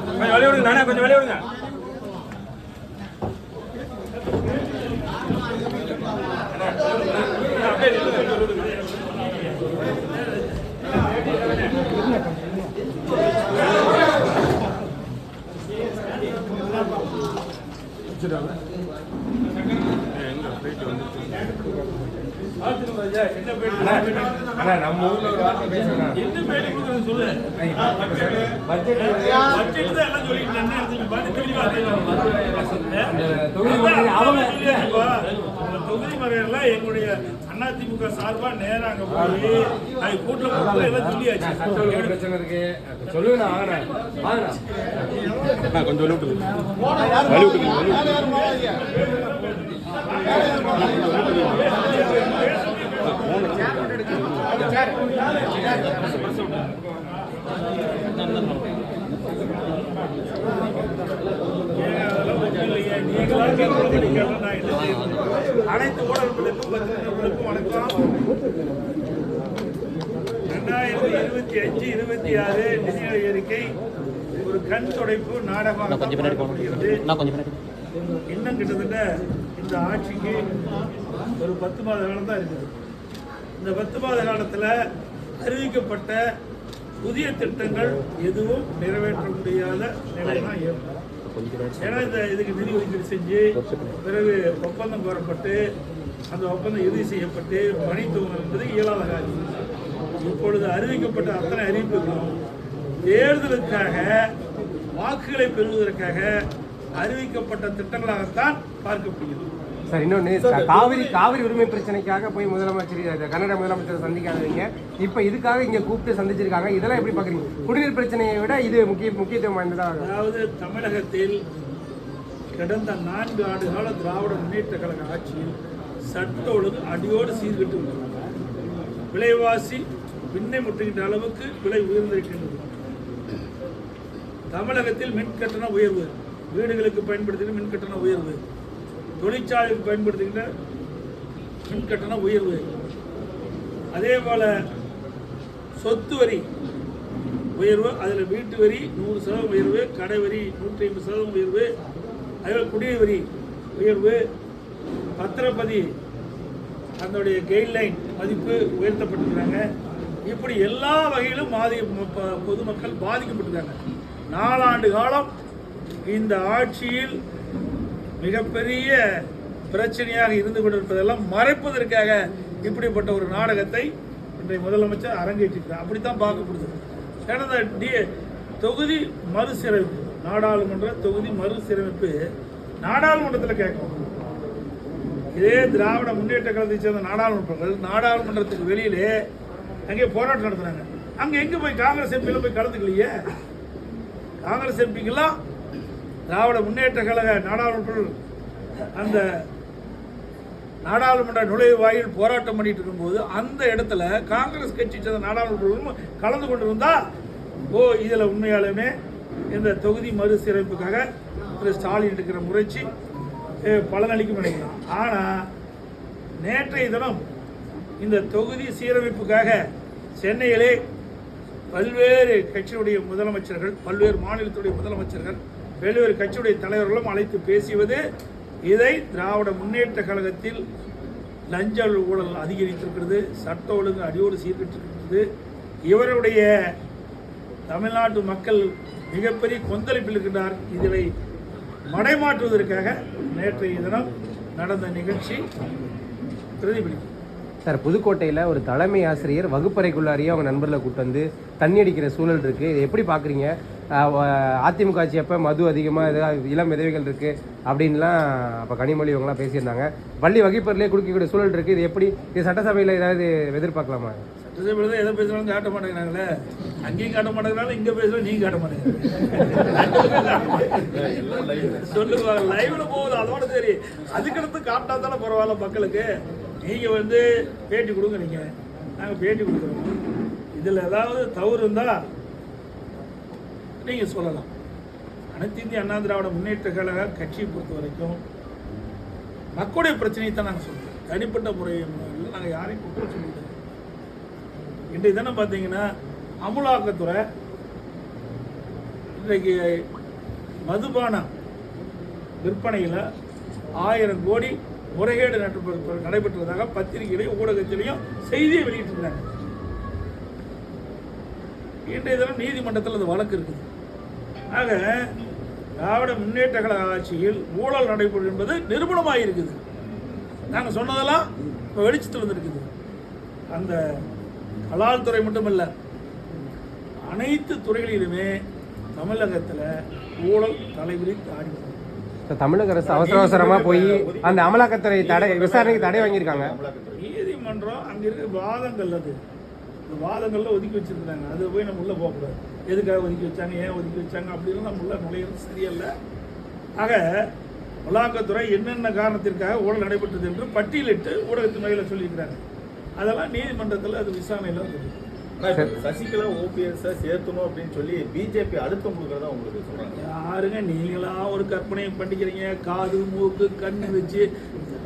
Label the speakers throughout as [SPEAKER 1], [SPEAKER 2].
[SPEAKER 1] கொஞ்சம் வெளிய விடுங்க நானே கொஞ்சம் வெளிய விடுங்க.
[SPEAKER 2] நம்ம ஊர்ல ஒரு வார்த்தை பேசுறேன்
[SPEAKER 1] என்ன பேட்டி கொடுக்குறது சொல்லு
[SPEAKER 2] பட்ஜெட்
[SPEAKER 1] பட்ஜெட் தான் எல்லாம் சொல்லிட்டு என்ன எடுத்துட்டு
[SPEAKER 2] தொகுதி
[SPEAKER 1] தொகுதி மறையெல்லாம் எங்களுடைய அதிமுக சார்பா நேரா அங்க போய் அது கூட்டில் போட்டு எல்லாம் சொல்லியாச்சு
[SPEAKER 2] பிரச்சனை இருக்கு சொல்லுங்க
[SPEAKER 1] வெளிய விட்டுருங்க அனைத்து ஊடகங்களுக்கும் பத்திரிகைகளுக்கும் வணக்கம். ரெண்டாயிரத்தி இருபத்தி அஞ்சு இருபத்தி ஆறு நிதி அறிக்கை ஒரு கண் துடைப்பு நாடகமாக இன்னும் கிட்டத்தட்ட இந்த ஆட்சிக்கு ஒரு பத்து மாத காலம் தான் இருக்குது. இந்த பத்து மாத காலத்தில் அறிவிக்கப்பட்ட புதிய திட்டங்கள் எதுவும் நிறைவேற்ற முடியாத நிலைதான் ஏற்படும். ஏன்னா இந்த இதுக்கு நிதி ஒதுக்கீடு செஞ்சு பிறகு ஒப்பந்தம் கோரப்பட்டு அந்த ஒப்பந்தம் இறுதி செய்யப்பட்டு பணி தூங்கல் என்பது இயலாத காரியம். இப்பொழுது அறிவிக்கப்பட்ட அத்தனை அறிவிப்புகளும் தேர்தலுக்காக வாக்குகளை பெறுவதற்காக அறிவிக்கப்பட்ட திட்டங்களாகத்தான் பார்க்கப்படுகிறது.
[SPEAKER 2] சார் இன்னொன்று காவிரி காவிரி உரிமை பிரச்சனைக்காக போய் முதலமைச்சர் கன்னட முதலமைச்சரை சந்திக்காதீங்க இப்போ இதுக்காக இங்கே கூப்பிட்டு சந்திச்சிருக்காங்க. இதெல்லாம் எப்படி பார்க்குறீங்க குடிநீர் பிரச்சனையை விட இது முக்கிய முக்கியத்துவம் வாய்ந்ததாக
[SPEAKER 1] அதாவது தமிழகத்தில் கடந்த நான்கு ஆண்டு கால திராவிட முன்னேற்ற கழக ஆட்சியில் சட்ட ஒழுங்கு அடியோடு சீர்கெட்டு விலைவாசி பின்னை முட்டுகின்ற அளவுக்கு விலை உயர்ந்திருக்கின்றது. தமிழகத்தில் மின் கட்டண உயர்வு வீடுகளுக்கு பயன்படுத்துகிற மின் கட்டண உயர்வு தொழிற்சாலைக்கு பயன்படுத்துகின்ற மின் கட்டண உயர்வு. அதே போல் சொத்து வரி உயர்வு அதில் வீட்டு வரி நூறு சதவீதம் உயர்வு கடை வரி நூற்றி ஐம்பது சதவீதம் உயர்வு அதே குடிநீர் வரி உயர்வு பத்திரப்பதி அதனுடைய கைட்லைன் மதிப்பு உயர்த்தப்பட்டிருக்கிறாங்க. இப்படி எல்லா வகையிலும் பாதி பொதுமக்கள் பாதிக்கப்பட்டிருக்காங்க. நாலாண்டு காலம் இந்த ஆட்சியில் மிகப்பெரிய பிரச்சனையாக இருந்து கொண்டிருப்பதெல்லாம் மறைப்பதற்காக இப்படிப்பட்ட ஒரு நாடகத்தை இன்றைய முதலமைச்சர் அரங்கேற்றிருக்கிறார். அப்படித்தான் பார்க்கப்படுது. ஏன்னா டி தொகுதி மறுசீரமைப்பு நாடாளுமன்ற தொகுதி மறுசீரமைப்பு நாடாளுமன்றத்தில் கேட்கும். இதே திராவிட முன்னேற்ற கழகத்தை சேர்ந்த நாடாளுமன்றங்கள் நாடாளுமன்றத்துக்கு வெளியிலே அங்கே போராட்டம் நடத்துகிறாங்க அங்கே எங்கே போய் காங்கிரஸ் எம்பியில் போய் கலந்துக்கலையே? காங்கிரஸ் எம்பிக்கெல்லாம் திராவிட முன்னேற்ற கழக நாடாளுமன்ற அந்த நாடாளுமன்ற நுழைவாயில் போராட்டம் பண்ணிட்டு இருக்கும்போது அந்த இடத்துல காங்கிரஸ் கட்சி சேர்ந்த நாடாளுமன்ற கலந்து கொண்டு கொண்டிருந்தா ஓ இதில் உண்மையாலுமே இந்த தொகுதி மறுசீரமைப்புக்காக திரு ஸ்டாலின் எடுக்கிற முயற்சி பலனளிக்கும் நினைக்கலாம் ஆனால் நேற்றைய தினம் இந்த தொகுதி சீரமைப்புக்காக சென்னையிலே பல்வேறு கட்சியுடைய முதலமைச்சர்கள் பல்வேறு மாநிலத்துடைய முதலமைச்சர்கள் பல்வேறு கட்சியுடைய தலைவர்களும் அழைத்து பேசியது. இதை திராவிட முன்னேற்ற கழகத்தில் லஞ்ச ஊழல் அதிகரித்திருக்கிறது சட்ட ஒழுங்கு அடியோடு சீர்கிட்டிருக்கிறது. இவருடைய தமிழ்நாட்டு மக்கள் மிகப்பெரிய கொந்தளிப்பில் இருக்கின்றார் இதனை மடைமாற்றுவதற்காக நேற்றைய தினம் நடந்த நிகழ்ச்சி பிரதிபலிக்கும்.
[SPEAKER 2] சார் புதுக்கோட்டையில் ஒரு தலைமை ஆசிரியர் வகுப்பறைக்குள்ளாரியே அவங்க நண்பர்களை கூட்டு வந்து தண்ணி அடிக்கிற சூழல் இருக்குது இதை எப்படி பார்க்குறீங்க அதிமுக ஆட்சி அப்போ மது அதிகமாக எதாவது இளம் விதவைகள் இருக்குது அப்படின்லாம் அப்போ கனிமொழி இவங்கலாம் பேசியிருந்தாங்க. பள்ளி வகுப்பறையிலே குடிக்கக்கூடிய சூழல் இருக்குது இது எப்படி இது சட்டசபையில் ஏதாவது எதிர்பார்க்கலாமா?
[SPEAKER 1] சட்டசபையில் தான் எதை பேசுனாலும் காட்ட மாட்டேங்கிறாங்களே. அங்கேயும் காட்ட மாட்டேங்கிறாலும் இங்கே பேசுகிறோம் நீங்க காட்ட மாட்டேங்கிறீங்க. சொல்லுவாங்க லைவ்ல போகுது அதோட சரி. அதுக்கடுத்து காட்டினா பரவாயில்ல மக்களுக்கு. நீங்கள் வந்து பேட்டி கொடுங்க நீங்கள் நாங்க பேட்டி கொடுக்குறோம். இதில் ஏதாவது தவறு இருந்தா நீங்க சொல்லலாம். அனைத்து இந்திய அண்ணா திராவிட முன்னேற்ற கழக கட்சியை பொறுத்த வரைக்கும் மக்களுடைய பிரச்சனையை தான் நாங்கள் சொல்கிறோம் தனிப்பட்ட முறையில் நாங்கள் யாரையும் குற்றம் சொல்லிட்டு இன்றைய தினம் பார்த்தீங்கன்னா அமுலாக்கத்துறை இன்றைக்கு மதுபான விற்பனையில் ஆயிரம் கோடி முறைகேடு நடைபெற்ற- நடைபெற்றதாக பத்திரிகையிலையும் ஊடகத்திலையும் செய்தியை வெளியிட்டிருந்தாங்க. இன்றைய தினம் நீதிமன்றத்தில் அந்த வழக்கு இருக்குது. ஆக திராவிட முன்னேற்ற கழக ஆட்சியில் ஊழல் நடைபெறும் என்பது நிரூபணமாக இருக்குது. நாங்கள் சொன்னதெல்லாம் இப்போ வெளிச்சத்தில் வந்திருக்குது. அந்த கலால் துறை மட்டுமல்ல அனைத்து துறைகளிலுமே தமிழகத்தில் ஊழல் வருகிறது.
[SPEAKER 2] இப்ப தமிழக அரசு அவசர அவசரமா போய் அந்த அமலாக்கத்துறை தடை விசாரணைக்கு தடை வாங்கியிருக்காங்க.
[SPEAKER 1] நீதிமன்றம் அங்க இருக்க வாதங்கள் அது. இந்த வாதங்கள்ல ஒதுக்கி வச்சிருக்காங்க அது போய் நம்ம உள்ள போகக்கூடாது. எதுக்காக ஒதுக்கி வச்சாங்க ஏன் ஒதுக்கி வச்சாங்க அப்படின்னு நம்ம உள்ள நுழையிறது சரியல்ல. ஆக அமலாக்கத்துறை என்னென்ன காரணத்திற்காக ஊழல் நடைபெற்றது என்று பட்டியலிட்டு ஊடகத்தின் வகையில் சொல்லியிருக்கிறாங்க. அதெல்லாம் நீதிமன்றத்தில் அது விசாரணையில்
[SPEAKER 3] சசிகலா ஓபிஎஸ் சேர்த்தணும் அப்படின்னு சொல்லி பிஜேபி அழுத்தம் கொடுக்கறதா உங்களுக்கு சொல்றாங்க?
[SPEAKER 1] யாருங்க? நீங்களா ஒரு கற்பனையை பண்ணிக்கிறீங்க. காது மூக்கு கண்ணு வச்சு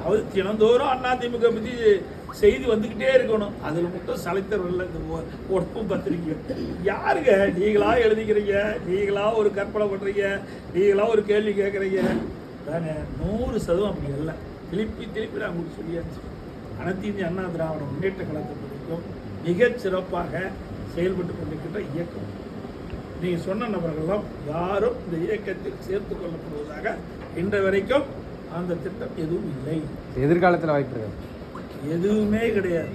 [SPEAKER 1] அதாவது தினந்தோறும் அதிமுக பற்றி செய்தி வந்துக்கிட்டே இருக்கணும். அதில் மட்டும் சலைத்தரவில்லை இந்த உடம்பு பத்திரிக்கை யாருங்க? நீங்களா எழுதிக்கிறீங்க? நீங்களா ஒரு கற்பனை பண்ணுறீங்க நீங்களா ஒரு கேள்வி கேட்குறீங்க? தானே நூறு சதவீதம் அப்படி இல்லை. திருப்பி திருப்பி நான் உங்களுக்கு சொல்லியாச்சு அனைத்து இந்திய அண்ணா திராவிட முன்னேற்ற கழகத்தை பொறுத்தவரைக்கும் மிகச் சிறப்பாக செயல்பட்டு கொண்டிருக்கின்ற இயக்கம். நீங்கள் சொன்ன நபர்கள்லாம் யாரும் இந்த இயக்கத்தில் சேர்த்து கொள்ளப்படுவதாக இன்று வரைக்கும் அந்த திட்டம் எதுவும் இல்லை.
[SPEAKER 2] எதிர்காலத்தில் வாய்ப்பு இருக்கு?
[SPEAKER 1] எதுவுமே கிடையாது.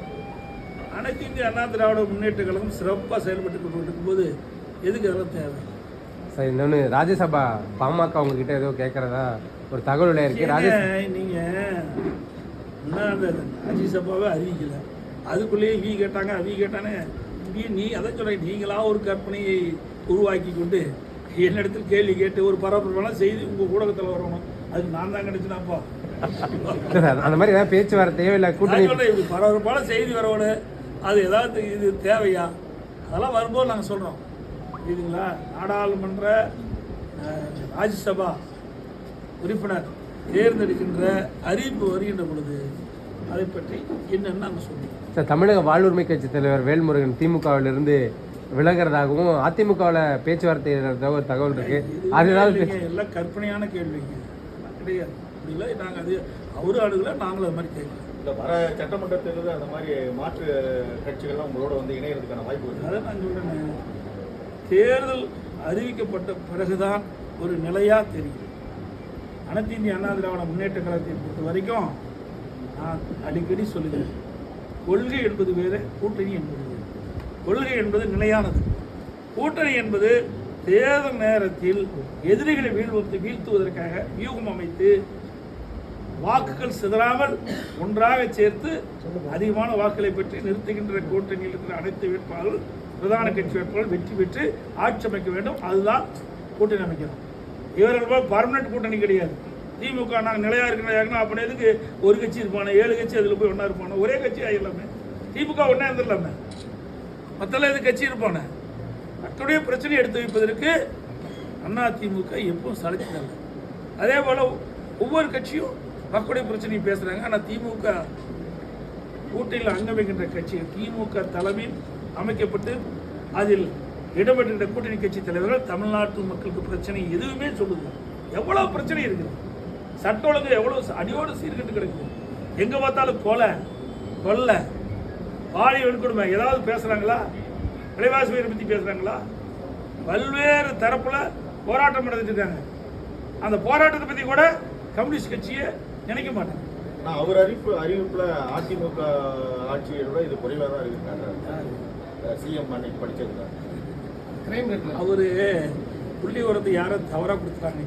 [SPEAKER 1] அனைத்து இந்திய அண்ணா திராவிட முன்னேற்ற கழகம் சிறப்பாக செயல்பட்டு கொண்டு இருக்கும்போது எதுக்கு அதெல்லாம் தேவை?
[SPEAKER 2] சார் இன்னொன்று ராஜ்யசபா பாமக உங்ககிட்ட ஏதோ கேட்கறதா ஒரு தகவல் இருக்கு. ராஜ்ய
[SPEAKER 1] ஏங்க, நீங்க இன்னும் அந்த ராஜ்யசபாவை அறிவிக்கல? அதுக்குள்ளேயே வி கேட்டாங்க அவி கேட்டானே நீ நீ அதான் சொல்றேன் நீங்களா ஒரு கற்பனையை உருவாக்கி கொண்டு என்னிடத்தில் கேள்வி கேட்டு ஒரு பரபரப்பான செய்தி உங்க ஊடகத்தில் வரணும். அதுக்கு நான் தான் கிடைச்சினாப்பா?
[SPEAKER 2] அந்த மாதிரி ஏதாவது பேச்சுவார்த்தையோ இல்லை கூட்டணி
[SPEAKER 1] பரபரப்பான செய்தி வரணும் அது ஏதாவது இது தேவையா? அதெல்லாம் வரும்போது நாங்கள் சொல்கிறோம் புரியுதுங்களா? நாடாளுமன்ற ராஜ்யசபா உறுப்பினர் தேர்ந்தெடுக்கின்ற அறிவிப்பு வருகின்ற பொழுது அதை பற்றி என்னன்னு நாங்கள் சொல்லுவோம்
[SPEAKER 2] சார் தமிழக வாழ்வுரிமை கட்சி தலைவர் வேல்முருகன் திமுகவிலிருந்து விலகிறதாகவும் அதிமுகவில் பேச்சுவார்த்தை தகவல் இருக்கு. அது ஏதாவது
[SPEAKER 1] எல்லாம் கற்பனையான கேள்விங்க. கிடையாது. அப்படி இல்லை. நாங்கள் அது அவரு ஆளுகளை நாங்களும் அது மாதிரி கேட்கலாம்
[SPEAKER 3] இந்த வர சட்டமன்ற தேர்தலில் அந்த மாதிரி மாற்று கட்சிகள்லாம் உங்களோட வந்து இணையறதுக்கான வாய்ப்பு இருக்கு.
[SPEAKER 1] அதை நான் சொல்றேன். தேர்தல் அறிவிக்கப்பட்ட பிறகுதான் ஒரு நிலையா தெரியும் அனைத்து இந்திய அண்ணா திராவிட முன்னேற்ற கழகத்தை பொறுத்த வரைக்கும் நான் அடிக்கடி சொல்லுகிறேன் கொள்கை என்பது வேறு கூட்டணி என்பது வேறு. கொள்கை என்பது நிலையானது. கூட்டணி என்பது தேர்தல் நேரத்தில் எதிரிகளை வீழ்வத்து வீழ்த்துவதற்காக வியூகம் அமைத்து வாக்குகள் சிதறாமல் ஒன்றாக சேர்த்து அதிகமான வாக்குகளை பெற்று நிறுத்துகின்ற கூட்டணியில் இருக்கிற அனைத்து வேட்பாளர்கள் பிரதான கட்சி வேட்பாளர்கள் வெற்றி பெற்று ஆட்சி அமைக்க வேண்டும். அதுதான் கூட்டணி அமைக்கணும். இவர்கள் போல் பர்மனெண்ட் கூட்டணி கிடையாது. திமுக நாங்கள் நிலையாக இருக்கிறாங்கன்னா அப்படி எதுக்கு ஒரு கட்சி இருப்பானே ஏழு கட்சி அதில் போய் ஒன்றா இருப்பானே? ஒரே கட்சி ஆகிடலாமே திமுக ஒன்றா இருந்துடலாமே. மற்றெல்லாம் எது கட்சி இருப்பானே? மக்களுடைய பிரச்சனையை எடுத்து வைப்பதற்கு அண்ணா திமுக எப்பவும் சளைச்சதில்லை அதே போல் ஒவ்வொரு கட்சியும் அப்படி பிரச்சனையை பேசுகிறாங்க ஆனால் திமுக கூட்டணியில் அங்கம் வைக்கின்ற திமுக தலைமையில் அமைக்கப்பட்டு அதில் இடம்பெற்ற கூட்டணி கட்சி தலைவர்கள் தமிழ்நாட்டு மக்களுக்கு பிரச்சனை எதுவுமே சொல்லுது. எவ்வளோ பிரச்சனை இருக்குது? சட்ட ஒழுங்கு எவ்வளோ அடியோடு சீர்கட்டு கிடக்குது. எங்கே பார்த்தாலும் கொலை கொள்ளை பாலியல் வன்கொடுமை ஏதாவது பேசுகிறாங்களா விலைவாசி உயர்வை பற்றி பேசுகிறாங்களா பல்வேறு தரப்பில் போராட்டம் நடந்துட்டு இருக்காங்க. அந்த போராட்டத்தை பற்றி கூட கம்யூனிஸ்ட் கட்சியை நினைக்க மாட்டாங்க
[SPEAKER 3] நான் அவர் அறிவிப்பு அறிவிப்புல அதிமுக ஆட்சியோட இது குறைவாக தான் இருக்குங்க சிஎம் அன்னைக்கு படிச்சிருக்காங்க
[SPEAKER 1] அவரு புள்ளி உரத்தை யாரோ தவறா கொடுத்துட்டாங்க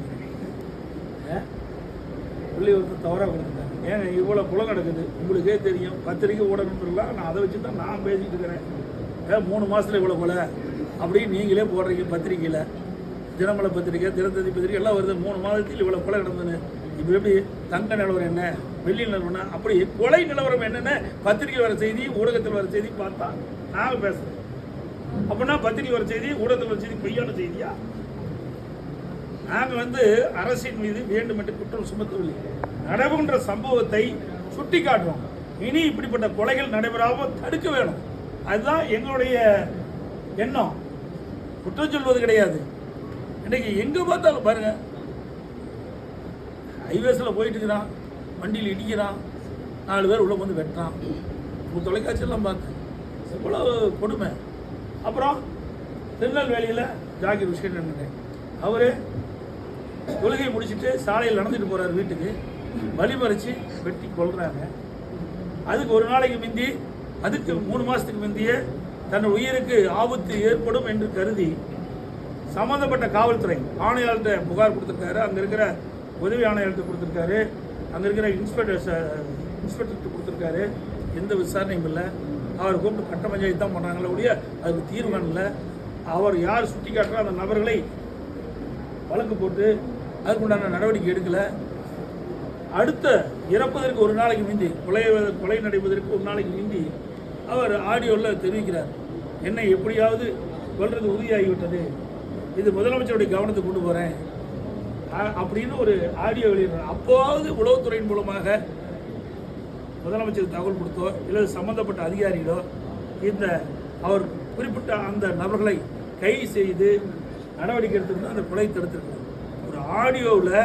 [SPEAKER 1] புள்ளி உரத்தை தவறா கொடுத்துட்டாங்க ஏங்க இவ்வளவு குளம் நடக்குது. உங்களுக்கே தெரியும். பத்திரிக்கை ஊடகம்லாம் நான் அதை வச்சு தான் நான் பேசிட்டு இருக்கிறேன். ஏன் மூணு மாசத்துல இவ்வளவு கொலை அப்படின்னு நீங்களே போடுறீங்க பத்திரிக்கையில தினமல பத்திரிக்கை தினத்தந்தி பத்திரிக்கை எல்லாம் வருது. மூணு மாதத்தில் இவ்வளவு கொலை நடந்ததுன்னு இப்போ எப்படி தங்க நிலவரம் என்ன வெள்ளி நிலவரம்னா அப்படி கொலை நிலவரம் என்னென்ன பத்திரிக்கை வர செய்தி ஊடகத்தில் வர செய்தி பார்த்தா நாங்கள் பேசுகிறேன் அப்படின்னா பத்திரிக்கை வர செய்தி ஊடகத்தில் வர செய்தி பொய்யான செய்தியா? நாங்கள் வந்து அரசின் மீது வேண்டும் என்று குற்றம் சுமத்தவில்லை. நடவுன்ற சம்பவத்தை சுட்டி காட்டுறோம். இனி இப்படிப்பட்ட கொலைகள் நடைபெறாமல் தடுக்க வேணும். அதுதான் எங்களுடைய எண்ணம். குற்றம் சொல்வது கிடையாது. இன்னைக்கு எங்கே பார்த்தாலும் பாருங்க ஹைவேஸில் போயிட்டு இருக்கிறான் வண்டியில் இடிக்கிறான். நாலு பேர் உள்ளே வந்து வெட்டுறான். உங்கள் தொலைக்காட்சியெல்லாம் பார்த்தேன் எவ்வளோ கொடுமை. அப்புறம் திருநெல்வேலியில் ஜாகிர் விஷயம் அவர் தொழுகை முடிச்சிட்டு சாலையில் நடந்துட்டு போகிறார் வீட்டுக்கு. வழிமறைச்சு வெட்டி கொள்கிறாங்க அதுக்கு ஒரு நாளைக்கு முந்தி அதுக்கு மூணு மாதத்துக்கு முந்தியே தன் உயிருக்கு ஆபத்து ஏற்படும் என்று கருதி சம்மந்தப்பட்ட காவல்துறை ஆணையாளர்கிட்ட புகார் கொடுத்துருக்காரு. அங்கே இருக்கிற உதவி ஆணையாளர்கிட்ட கொடுத்துருக்காரு. அங்கே இருக்கிற இன்ஸ்பெக்டர் இன்ஸ்பெக்டர்கிட்ட கொடுத்துருக்காரு. எந்த விசாரணையும் இல்லை. அவர் கூப்பிட்டு கட்ட பஞ்சாயத்து தான் பண்ணாங்களே ஒழிய அதுக்கு தீர்வு காணல. அவர் யார் சுட்டி காட்டுறோ அந்த நபர்களை வழக்கு போட்டு அதுக்குண்டான நடவடிக்கை எடுக்கலை. அடுத்த இறப்பதற்கு ஒரு நாளைக்கு மீந்தி கொலை கொலை நடைபெறுவதற்கு ஒரு நாளைக்கு மீந்தி அவர் ஆடியோவில் தெரிவிக்கிறார். என்னை எப்படியாவது கொள்வது உறுதியாகிவிட்டது. இது முதலமைச்சருடைய கவனத்துக்கு கொண்டு போகிறேன் அப்படின்னு ஒரு ஆடியோ வெளியிடுறார் அப்போது உளவுத்துறையின் மூலமாக முதலமைச்சருக்கு தகவல் கொடுத்தோ இல்லை சம்பந்தப்பட்ட அதிகாரிகளோ இந்த அவர் குறிப்பிட்ட அந்த நபர்களை கைது செய்து நடவடிக்கை எடுத்திருந்தா அந்த கொலை தடுத்திருக்கலாம் ஒரு ஆடியோவில்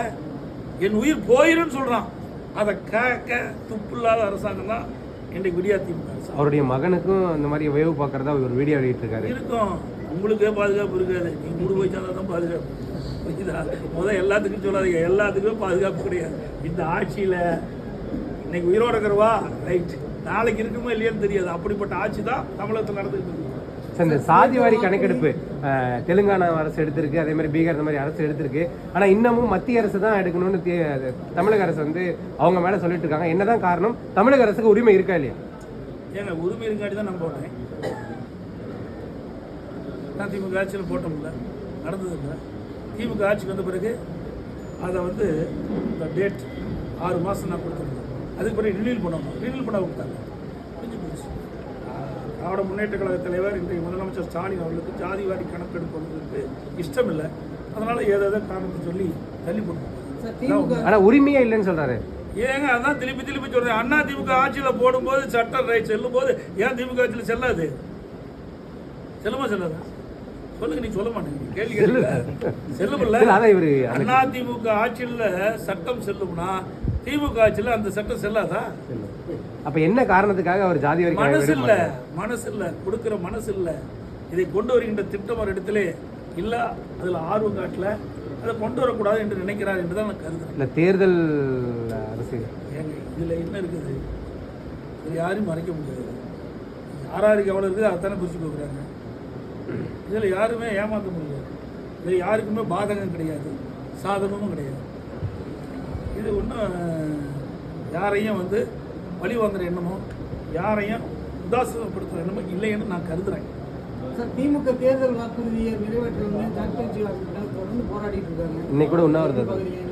[SPEAKER 1] என் உயிர் போயிருன்னு சொல்கிறான் அதை கேட்க துப்பில்லாத அரசாங்கம் தான் இன்றைக்கு விடியா திமுக
[SPEAKER 2] அவருடைய மகனுக்கும் இந்த மாதிரி வேவு பார்க்கறதா ஒரு வீடியோ வெளியிட்டிருக்காரு.
[SPEAKER 1] இருக்கும். உங்களுக்கே பாதுகாப்பு இருக்காது. நீ மூடு போய் தான் பாதுகாப்பு. புரியுதா முதல் எல்லாத்துக்கும் சொல்லாதீங்க. எல்லாத்துக்குமே பாதுகாப்பு கிடையாது. இந்த ஆட்சியில் இன்னைக்கு உயிரோட இருக்கிறவா? ரைட் நாளைக்கு இருக்குமோ இல்லையான்னு தெரியாது. அப்படிப்பட்ட ஆட்சி தான் தமிழகத்தில் நடந்துகிட்டு இருக்கு.
[SPEAKER 2] சார் இந்த சாதிவாரி கணக்கெடுப்பு அஹ், தெலுங்கானா அரசு எடுத்திருக்கு. அதே மாதிரி பீகார் இந்த மாதிரி அரசு எடுத்திருக்கு. ஆனா இன்னமும் மத்திய அரசு தான் எடுக்கணும்னு தமிழக அரசு வந்து அவங்க மேல சொல்லிட்டு இருக்காங்க. என்னதான் காரணம்? தமிழக அரசுக்கு உரிமை இருக்கா இல்லையா?
[SPEAKER 1] ஏங்க உரிமை இருக்காட்டி தான் நான் போட்டேன் நான் திமுக ஆட்சியில் போட்டோம்ல. நடந்தது இல்லை. திமுக ஆட்சிக்கு வந்த பிறகு அதை வந்து இந்த டேட் ஆறு மாதம் நான் கொடுத்துருந்தேன். அதுக்கு பிறகு ரினியூல் பண்ணணும். ரினியூல் பண்ண கொடுத்தாங்க முடிஞ்சு போச்சு. திராவிட முன்னேற்ற கழக தலைவர் இன்றைய முதலமைச்சர் ஸ்டாலின் அவர்களுக்கு ஜாதிவாரி கணக்கெடுப்பு வந்ததுக்கு இஷ்டம் இல்லை அதனால் ஏதோ காரணத்தை சொல்லி தள்ளி போட்டு
[SPEAKER 2] ஆனா உரிமையே இல்லைன்னு சொல்றாரு.
[SPEAKER 1] ஏங்க அதான் திருப்பி திருப்பி சொல்றேன். அண்ணா திமுக ஆட்சியில் போடும்போது சட்டம் ரைட் செல்லும் போது ஏன் திமுக ஆட்சியில் செல்லாது? செல்லுமா செல்லாதா? சொல்லுங்க நீ சொல்ல மாட்டேங்க. கேள்வி செல்லுமில்ல
[SPEAKER 2] அதான் இவரு
[SPEAKER 1] அண்ணா திமுக ஆட்சியில் சட்டம் செல்லும்னா திமுக ஆட்சியில் அந்த சட்டம் செல்லாதா?
[SPEAKER 2] அப்ப என்ன காரணத்துக்காக அவர் ஜாதி வரி
[SPEAKER 1] மனசு இல்ல? மனசு இல்ல. கொடுக்கிற மனசு இல்ல. இதை கொண்டு வருகின்ற திட்டம் ஒரு இடத்துல இல்ல. அதுல ஆர்வம் காட்டல. அதை கொண்டு வரக்கூடாது என்று நினைக்கிறார் என்று தான் நான் கருதுறேன்.
[SPEAKER 2] இல்ல தேர்தல் அரசு.
[SPEAKER 1] ஏங்க இதில் என்ன இருக்குது? இது யாரையும் மறைக்க முடியாது. யாராருக்கு எவ்வளோ இருக்குது அதானே பிரிச்சு கொடுக்குறாங்க இதில் யாருமே ஏமாற்ற முடியாது. இதில் யாருக்குமே பாதகம் கிடையாது. சாதகமும் கிடையாது. இது ஒன்றும் யாரையும் வந்து பழி வாங்குற எண்ணமோ யாரையும் உதாசீனப்படுத்துகிற எண்ணமோ இல்லைன்னு நான் கருதுறேன்.
[SPEAKER 4] சார் திமுக தேர்தல் வாக்குறுதியை நிறைவேற்றணும்னு டாக்டர் ஜி அவர்கள் தொடர்ந்து போராடிட்டு இருக்காங்க.
[SPEAKER 2] இன்னைக்கு கூட
[SPEAKER 4] பார்க்குறீங்க